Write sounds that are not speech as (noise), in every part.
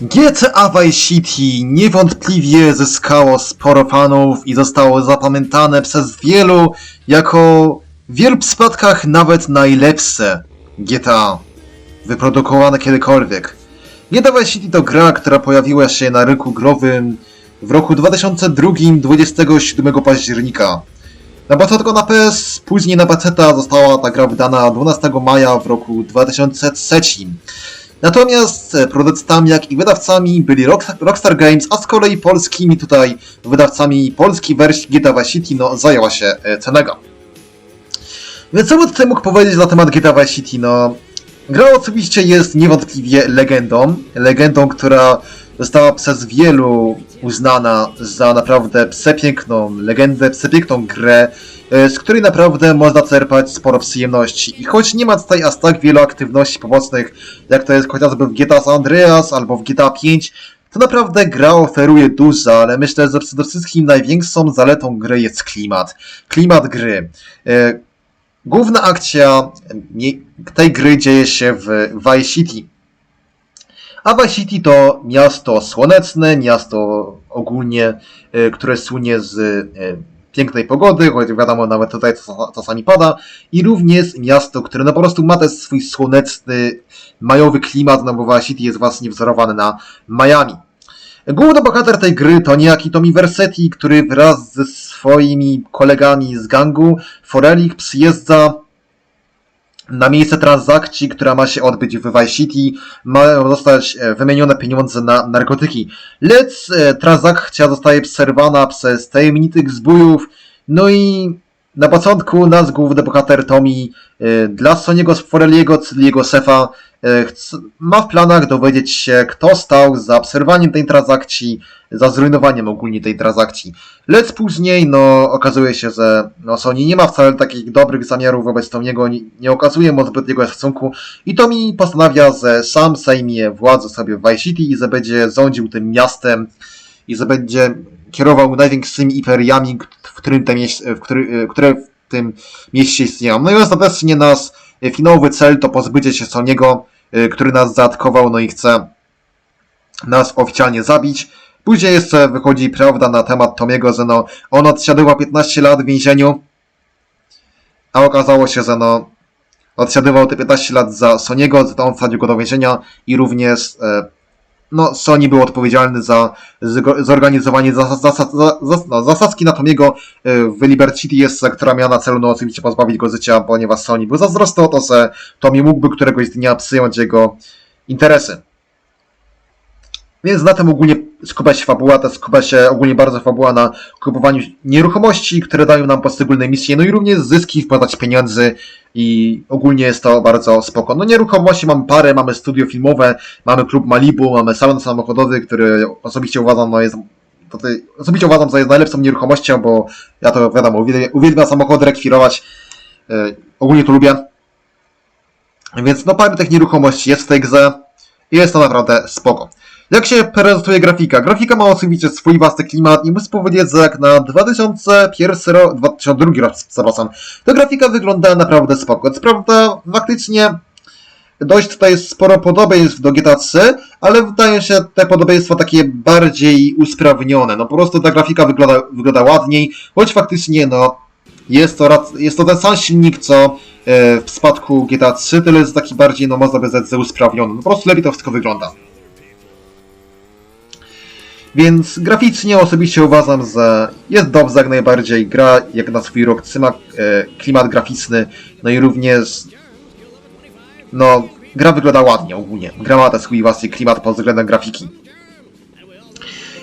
GTA Vice City niewątpliwie zyskało sporo fanów i zostało zapamiętane przez wielu jako w wielu przypadkach nawet najlepsze GTA wyprodukowane kiedykolwiek. GTA Vice City to gra, która pojawiła się na rynku growym w roku 2002 27 października. Na początku na PS, później na PC została ta gra wydana 12 maja w roku 2003. Natomiast e, producentami jak i wydawcami byli Rock- Rockstar Games, a z kolei polskimi tutaj wydawcami polskiej wersji GTA Vice City no, zajęła się e, Cenega. Więc co bym tutaj mógł powiedzieć na temat GTA Vice City? No, gra oczywiście jest niewątpliwie legendą. Legendą, która została przez wielu uznana za naprawdę przepiękną legendę, przepiękną grę, z której naprawdę można czerpać sporo przyjemności. I choć nie ma tutaj aż tak wielu aktywności pomocnych, jak to jest chociażby w GTA San Andreas albo w GTA 5, to naprawdę gra oferuje dużo, ale myślę, że przede wszystkim największą zaletą gry jest klimat. Klimat gry. E, Główna akcja nie- tej gry dzieje się w Vice City. A Vice City to miasto słoneczne, miasto ogólnie, e, które słynie z e, pięknej pogody, choć wiadomo, nawet tutaj czas- czasami pada, i również miasto, które no po prostu ma ten swój słoneczny, majowy klimat, no bo Vice City jest właśnie wzorowany na Miami. Główny bohater tej gry to niejaki Tommy Versetti, który wraz ze swoimi kolegami z gangu Forelik przyjeżdża na miejsce transakcji, która ma się odbyć w Vice City, mają zostać e, wymienione pieniądze na narkotyki. Lecz e, transakcja zostaje przerwana przez tajemniczych zbójów, no i na początku nasz główny bohater Tommy e, dla Soniego Foreliego, czyli jego szefa, e, ma w planach dowiedzieć się, kto stał za przerwaniem tej transakcji, za zrujnowaniem ogólnie tej transakcji. Lecz później, no, okazuje się, że no, Sony nie ma wcale takich dobrych zamiarów wobec Tomiego, nie, nie okazuje mu zbytniego szacunku i Tommy postanawia, że sam zajmie władzę sobie w Vice City i że będzie rządził tym miastem i że będzie kierował największymi imperiami, w którym te mieś- w który, które w tym mieście istnieją. No i ostatecznie nasz e, finałowy cel to pozbycie się Soniego, e, który nas zaatakował, no i chce nas oficjalnie zabić. Później jeszcze wychodzi prawda na temat Tomiego, że no, on odsiadywał 15 lat w więzieniu, a okazało się, że no, odsiadywał te 15 lat za Soniego, że to on wsadził go do więzienia i również e, no, Sony był odpowiedzialny za zorganizowanie zas, no, zasadzki na Tomiego e, w Liberty City jest, która miała na celu no, oczywiście pozbawić go życia, ponieważ Sony był zazdrosny o to, że Tommy mógłby któregoś dnia przyjąć jego interesy. Więc na tym ogólnie skupia się fabuła, to skupia się ogólnie bardzo fabuła na kupowaniu nieruchomości, które dają nam poszczególne misje, no i również zyski w postaci pieniędzy i ogólnie jest to bardzo spoko. No nieruchomości mamy parę, mamy studio filmowe, mamy klub Malibu, mamy salon samochodowy, który osobiście uważam, no jest tutaj, osobiście uważam, jest najlepszą nieruchomością, bo ja to wiadomo, uwielbiam, uwielbiam samochody rekwirować, yy, ogólnie to lubię. Więc no parę tych nieruchomości jest w tej grze i jest to naprawdę spoko. Jak się prezentuje grafika? Grafika ma oczywiście swój własny klimat i muszę powiedzieć, że jak na 2001 rok, 2002 rok, przepraszam, to grafika wygląda naprawdę spoko. Co prawda, faktycznie dość tutaj sporo podobieństw do GTA 3, ale wydają się te podobieństwa takie bardziej usprawnione. No po prostu ta grafika wygląda, wygląda ładniej, choć faktycznie no jest to, jest to ten sam silnik, co e, w przypadku GTA 3, tyle jest taki bardziej, no można by usprawniony. No po prostu lepiej to wszystko wygląda. Więc graficznie osobiście uważam, że jest dobrze jak najbardziej. Gra jak na swój rok trzyma e, klimat graficzny, no i również no, gra wygląda ładnie ogólnie. Gra ma ten swój własny klimat pod względem grafiki.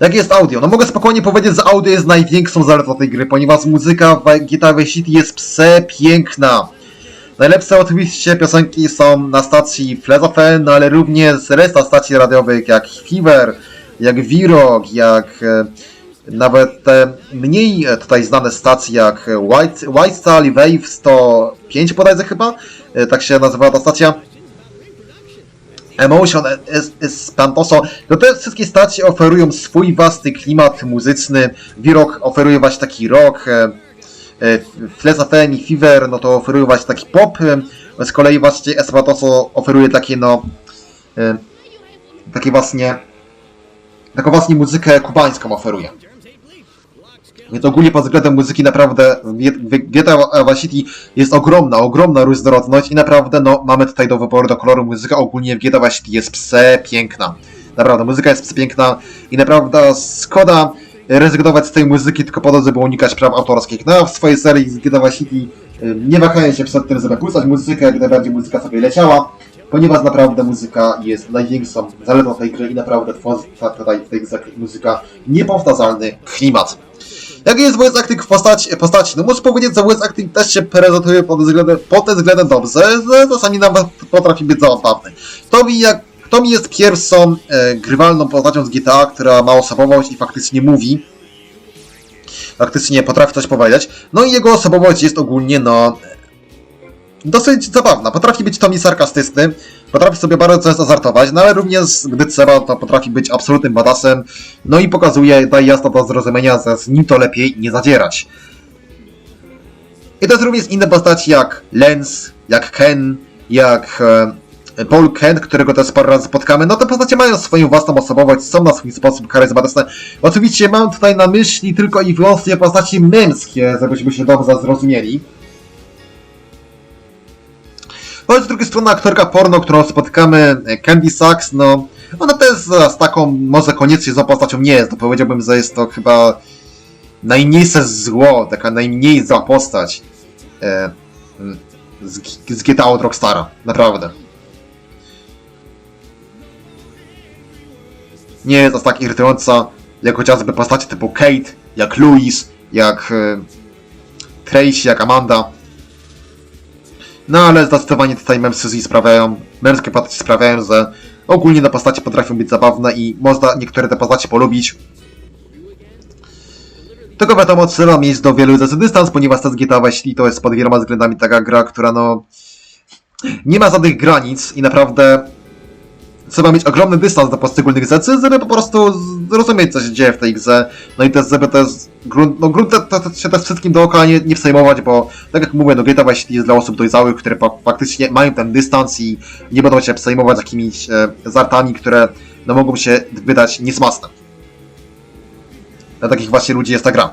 Jak jest audio? No mogę spokojnie powiedzieć, że audio jest największą zaletą tej gry, ponieważ muzyka w GTA Vice City jest przepiękna. Najlepsze oczywiście piosenki są na stacji Flash FM, no ale również reszta stacji radiowych jak Fever, jak Virok, jak e, nawet te mniej e, tutaj znane stacje jak White, White Star i Wave 105 bodajże chyba, e, tak się nazywała ta stacja. Emotion, es- Espantoso, no te wszystkie stacje oferują swój własny klimat muzyczny. Virok oferuje właśnie taki rock, FM i Fever, no to oferują właśnie taki pop, z kolei właśnie Espantoso oferuje takie no, takie właśnie taką właśnie muzykę kubańską oferuje. Więc ogólnie pod względem muzyki naprawdę Vice City jest ogromna, ogromna różnorodność i naprawdę no, mamy tutaj do wyboru, do koloru muzyka ogólnie w Vice City jest przepiękna. Naprawdę, muzyka jest przepiękna i naprawdę szkoda rezygnować z tej muzyki tylko po to, żeby unikać praw autorskich. No w swojej serii z Vice City y, nie wahają się przed tym, żeby puszczać muzykę, jak najbardziej muzyka sobie leciała, ponieważ naprawdę muzyka jest największą zaletą tej gry i naprawdę tworzy tutaj w tej grze muzyka niepowtarzalny klimat. Jaki jest voice acting w postaci, postaci? No muszę powiedzieć, że voice acting też się prezentuje pod względem, pod tym względem dobrze, że czasami nawet potrafi być zabawny. To mi jak to mi jest pierwszą e, grywalną postacią z GTA, która ma osobowość i faktycznie mówi. Faktycznie potrafi coś powiedzieć. No i jego osobowość jest ogólnie, no... Dosyć zabawna. Potrafi być Tommy sarkastyczny, potrafi sobie bardzo często żartować, no ale również, gdy trzeba, to potrafi być absolutnym badasem. No i pokazuje, daje jasno do zrozumienia, że z nim to lepiej nie zadzierać. I to jest również inne postaci jak Lens, jak Ken, jak e, Paul Kent, którego też parę razy spotkamy. No te postacie mają swoją własną osobowość, są na swój sposób charyzmatyczne. Oczywiście mam tutaj na myśli tylko i wyłącznie postaci męskie, żebyśmy się dobrze zrozumieli. Choć z drugiej strony aktorka porno, którą spotykamy, e, Candy Sachs, no ona też z taką, może koniecznie złą postacią nie jest, to powiedziałbym, że jest to chyba najmniejsze zło, taka najmniej postać e, z, z GTA od Rockstara, naprawdę. Nie jest aż tak irytująca, jak chociażby postacie typu Kate, jak Louis, jak e, Tracy, jak Amanda. No ale zdecydowanie tutaj mężczyźni sprawiają, męskie postacie sprawiają, że ogólnie te postacie potrafią być zabawne i można niektóre te postacie polubić. Tylko wiadomo, trzeba mieć do wielu rzeczy dystans, ponieważ ta GTA Vice to jest pod wieloma względami taka gra, która no... Nie ma żadnych granic i naprawdę trzeba mieć ogromny dystans do poszczególnych rzeczy, żeby po prostu zrozumieć, co się dzieje w tej grze. No i też, żeby też grunt, no grunt to, to się też wszystkim dookoła nie, nie przejmować, bo tak jak mówię, no Vice City jest dla osób dojrzałych, które fa- faktycznie mają ten dystans i nie będą się przejmować jakimiś e, żartami, które no mogą się wydać niesmaczne. Dla takich właśnie ludzi jest ta gra.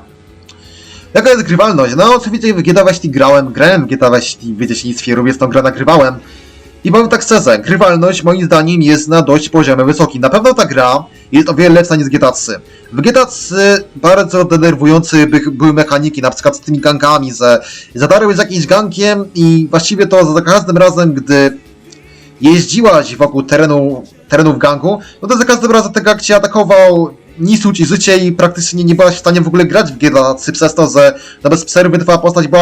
Jaka jest grywalność? No oczywiście w GTA Vice grałem, grałem w GTA Vice City w dzieciństwie, również tą grę nagrywałem. I powiem tak szczerze, grywalność moim zdaniem jest na dość poziomie wysokim. Na pewno ta gra jest o wiele lepsza niż GTA 3. W GTA 3 bardzo denerwujące by, były mechaniki, na przykład z tymi gangami, że zadarłeś z jakimś gangiem i właściwie to za każdym razem, gdy jeździłaś wokół terenu, terenów gangu, no to za każdym razem ten gang cię atakował, niszczył ci życie i praktycznie nie byłaś w stanie w ogóle grać w GTA 3 przez to, że no bez przerwy twoja postać była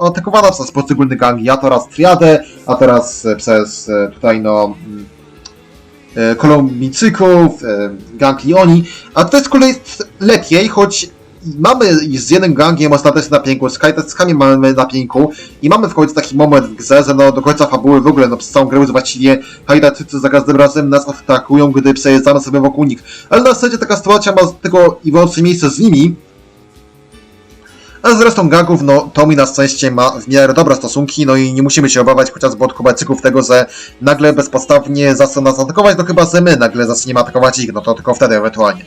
atakowana, przez poszczególne gangi. Ja to raz Triadę, a teraz e, przez e, tutaj no mm, e, Kolumbijczyków, gang Lioni, a to z jest lepiej, choć mamy z jednym gangiem ostatecznie na pięku, z kajteskami mamy na pięku i mamy w końcu taki moment w grze, że no do końca fabuły w ogóle, no przez całą grę właściwie Hajdaccy za każdym razem nas atakują, gdy przejeżdżamy sobie wokół nich. Ale na zasadzie taka sytuacja ma tylko i wyłącznie miejsce z nimi, a z resztą gangów, no Tommy na szczęście ma w miarę dobre stosunki, no i nie musimy się obawiać chociażby od Kubańczyków tego, że nagle bezpodstawnie zaczną nas atakować, no chyba, że my nagle zaczniemy atakować ich, no to tylko wtedy ewentualnie.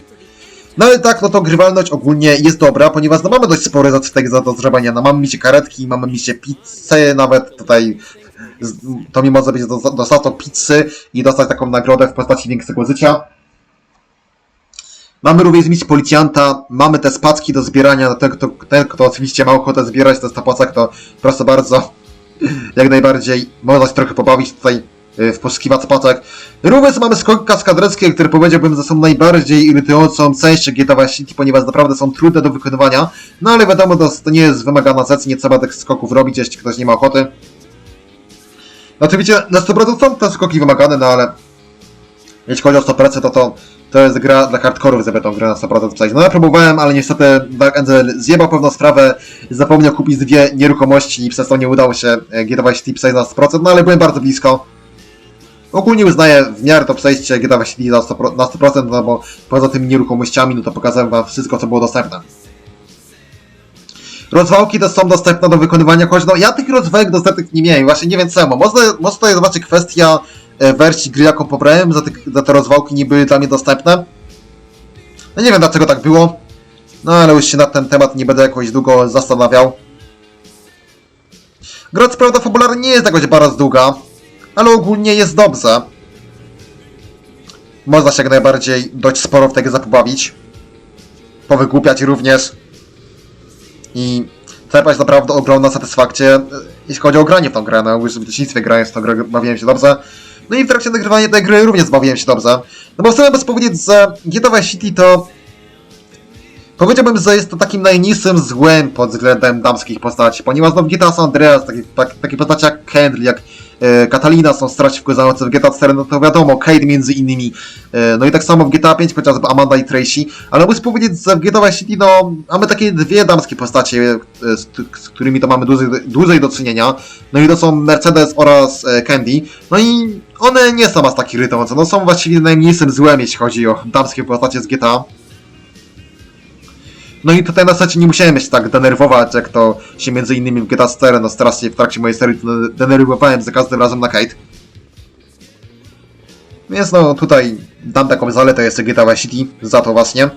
No ale tak, no to grywalność ogólnie jest dobra, ponieważ no mamy dość spore rzeczy tego do. No mamy misie karetki, mamy misie pizzę, nawet tutaj to mi może być do- dostać to pizzy i dostać taką nagrodę w postaci większego życia. Mamy również mieć policjanta, mamy te spadki do zbierania, no ten kto, ten, kto oczywiście ma ochotę zbierać te stopacek, to proszę bardzo, (laughs) jak najbardziej można się trochę pobawić tutaj w poszukiwać spaczek. Również mamy skoki kaskaderskie, które powiedziałbym, że są najbardziej irytującą częścią GTA Vice ponieważ naprawdę są trudne do wykonywania, no ale wiadomo, to, nie jest wymagana rzecz, nie trzeba tych skoków robić, jeśli ktoś nie ma ochoty. Oczywiście na 100% są te skoki wymagane, no ale jeśli chodzi o 100%, to, to to jest gra dla hardkorów, żeby tą grę na 100% przejść. No ja próbowałem, ale niestety Dark Angel zjebał pewną sprawę, zapomniał kupić dwie nieruchomości i przez to nie udało się GTA Vice City przejść na 100%, no ale byłem bardzo blisko. Ogólnie uznaję w miarę to przejście GTA Vice City na 100%, na 100% no bo poza tymi nieruchomościami, no to pokazałem wam wszystko, co było dostępne. Rozwałki też są dostępne do wykonywania, choć no ja tych rozwałek dostępnych nie miałem, właśnie nie wiem czemu. Może, może to jest właśnie kwestia e, wersji gry, jaką pobrałem, za te, za te rozwałki nie były dla mnie dostępne. No nie wiem dlaczego tak było, no ale już się na ten temat nie będę jakoś długo zastanawiał. Gra co prawda fabularnie nie jest jakoś bardzo długa, ale ogólnie jest dobrze. Można się jak najbardziej dość sporo w tego zapobawić. Powygłupiać również. I czerpać naprawdę ogromną satysfakcję, e, jeśli chodzi o granie w tą grę. No już w dzieciństwie grając w tą grę bawiłem się dobrze. No i w trakcie nagrywania tej gry również bawiłem się dobrze. No bo chcę bez powiedzieć, że GTA City to Powiedziałbym, że jest to takim najniższym złem pod względem damskich postaci, ponieważ no w GTA San Andreas takie, tak, takie postacie jak Kendall, jak e, Catalina są strasznie wkurzające, w GTA 4 no to wiadomo, Kate między innymi, e, no i tak samo w GTA 5 chociażby Amanda i Tracy, ale muszę powiedzieć, że w GTA Vice City no mamy takie dwie damskie postacie, e, z, z którymi to mamy dłużej, dłużej do czynienia, no i to są Mercedes oraz Candy, no i one nie są aż tak irytujące, no są właściwie najmniejszym złem, jeśli chodzi o damskie postacie z GTA. No i tutaj na zasadzie nie musiałem się tak denerwować, jak to się między innymi w GTA 4, no strasznie w trakcie mojej serii de- denerwowałem za każdym razem na Kate. Więc no tutaj dam taką zaletę jeszcze GTA Vice City, za to właśnie.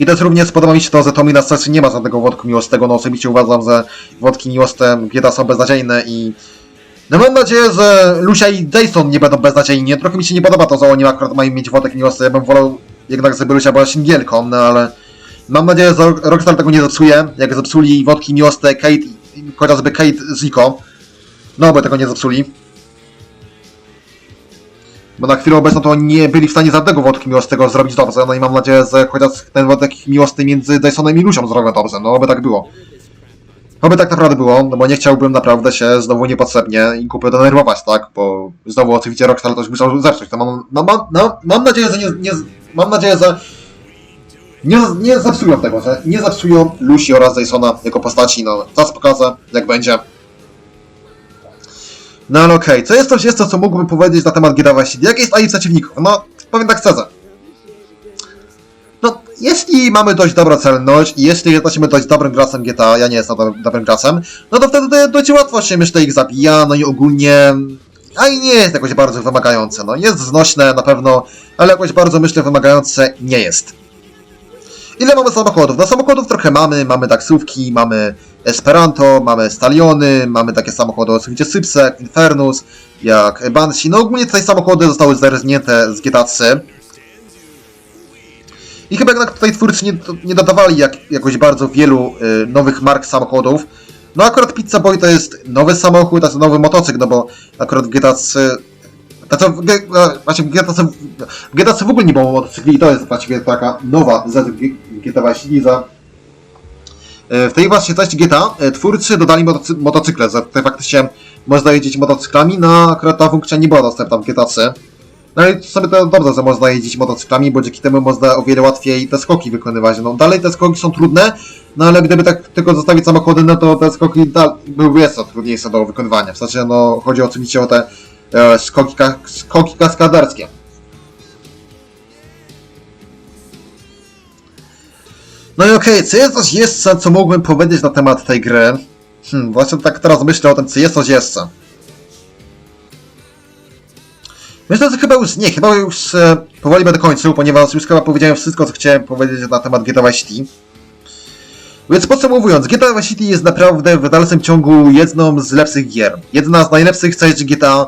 I też również podoba mi się to, że Tommy na sesji nie ma żadnego wątku miłosnego, no osobiście uważam, że wątki miłosne GTA są beznadziejne i no mam nadzieję, że Lucia i Jason nie będą beznadziejni. Trochę mi się nie podoba to, że oni akurat mają mieć wątek miłosny. Ja bym wolał jednak, żeby Lucia była singielką, no ale mam nadzieję, że Rockstar tego nie zepsuje. Jak zepsuli wątki miłosne Kate, chociażby Kate z Rico. No, by tego nie zepsuli. Bo na chwilę obecną to nie byli w stanie żadnego wątku miłosnego zrobić dobrze, no i mam nadzieję, że chociaż ten wątek miłosny między Jasonem i Lucią zrobią dobrze, no by tak było. Oby tak naprawdę było, no bo nie chciałbym naprawdę się znowu niepotrzebnie i kupy denerwować, tak? Bo znowu oczywiście Rockstar też musiał zepsuć. To mam, no, mam, no, mam nadzieję, że nie, nie mam nadzieję, że nie, nie zepsują tego, że nie zepsują Lucy oraz Jasona jako postaci, no czas pokaże, jak będzie. No ale okej, co jest coś jeszcze, co mógłbym powiedzieć na temat City? Jakie jest AI przeciwników? No, powiem tak szczerze. Jeśli mamy dość dobrą celność i jeśli jesteśmy dość dobrym graczem GTA, ja nie jestem do, dobrym graczem, no to wtedy dość łatwo się myślę ich zabija, no i ogólnie... A i nie jest jakoś bardzo wymagające, no jest znośne na pewno, ale jakoś bardzo myślę wymagające nie jest. Ile mamy samochodów? No samochodów trochę mamy, mamy taksówki, mamy Esperanto, mamy Staliony, mamy takie samochody oczywiście Sypse, Infernus, jak Banshee, no ogólnie te samochody zostały zerżnięte z GTA 3. I chyba jednak tutaj twórcy nie, nie dodawali jak, jakoś bardzo wielu y, nowych mark samochodów. No akurat Pizza Boy to jest nowy samochód, to jest nowy motocykl, no bo akurat w GTA 3... Znaczy, w, właśnie w GTA 3, w GTA 3 w ogóle nie było motocykli i to jest właściwie taka nowa w GTA właśnie Liza. E, W tej właśnie części GTA e, twórcy dodali motocy motocykle, tutaj faktycznie można jeździć motocyklami, no akurat ta funkcja nie była dostępna w GTA 3. No i sobie to dobrze, że można jeździć motocyklami, bo dzięki temu można o wiele łatwiej te skoki wykonywać. No dalej te skoki są trudne, no ale gdyby tak tylko zostawić samochody, no to te skoki byłyby jeszcze trudniejsze do wykonywania. W sensie, no chodzi oczywiście o te e, skoki, ka skoki kaskaderskie. No i okej, co jest coś jeszcze, co mógłbym powiedzieć na temat tej gry? Hmm, właśnie tak teraz myślę o tym, co jest coś jeszcze. Myślę, że chyba już nie, chyba już e, powoli będę kończył, ponieważ już chyba powiedziałem wszystko, co chciałem powiedzieć na temat GTA Vice City. Więc podsumowując, GTA Vice City jest naprawdę w dalszym ciągu jedną z lepszych gier. Jedna z najlepszych części GTA,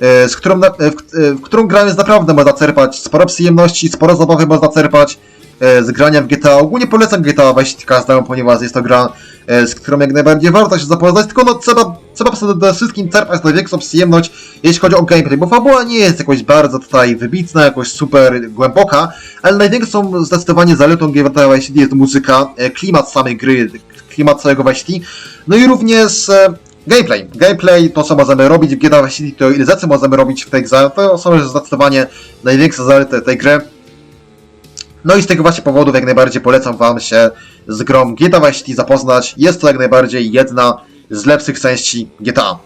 e, z którą, e, w, e, w którą grając naprawdę można czerpać sporo przyjemności, sporo zabawy można czerpać z grania w GTA. Ogólnie polecam GTA Vice City ponieważ jest to gra, e, z którą jak najbardziej warto się zapoznać, tylko no trzeba, trzeba przede wszystkim czerpać największą przyjemność, jeśli chodzi o gameplay, bo fabuła nie jest jakoś bardzo tutaj wybitna, jakoś super głęboka, ale największą zdecydowanie zaletą GTA Vice City jest muzyka, e, klimat samej gry, klimat całego Vice City, no i również e, gameplay. Gameplay, to co możemy robić w GTA Vice City, to ile rzeczy możemy robić w tej grze, to są zdecydowanie największe zalety tej gry. No i z tego właśnie powodów jak najbardziej polecam Wam się z grą GTA Vice City zapoznać. Jest to jak najbardziej jedna z lepszych części GTA.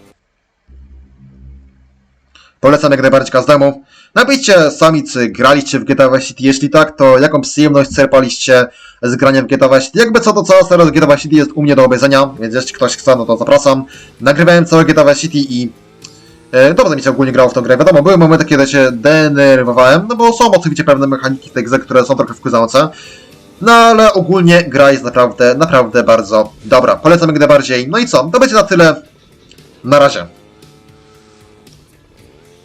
Polecam jak najbardziej każdemu. Napiszcie sami, czy graliście w GTA Vice City. Jeśli tak, to jaką przyjemność czerpaliście z grania w GTA Vice City. Jakby co, to cała seria GTA Vice City jest u mnie do obejrzenia, więc jeśli ktoś chce, no to zapraszam. Nagrywałem całe GTA Vice City i dobrze mi się ogólnie grało w tą grę. Wiadomo, były momenty, kiedy się denerwowałem, no bo są oczywiście pewne mechaniki tej grze, które są trochę wkurzające. No ale ogólnie gra jest naprawdę, naprawdę bardzo dobra. Polecam jak najbardziej. No i co? To będzie na tyle. Na razie.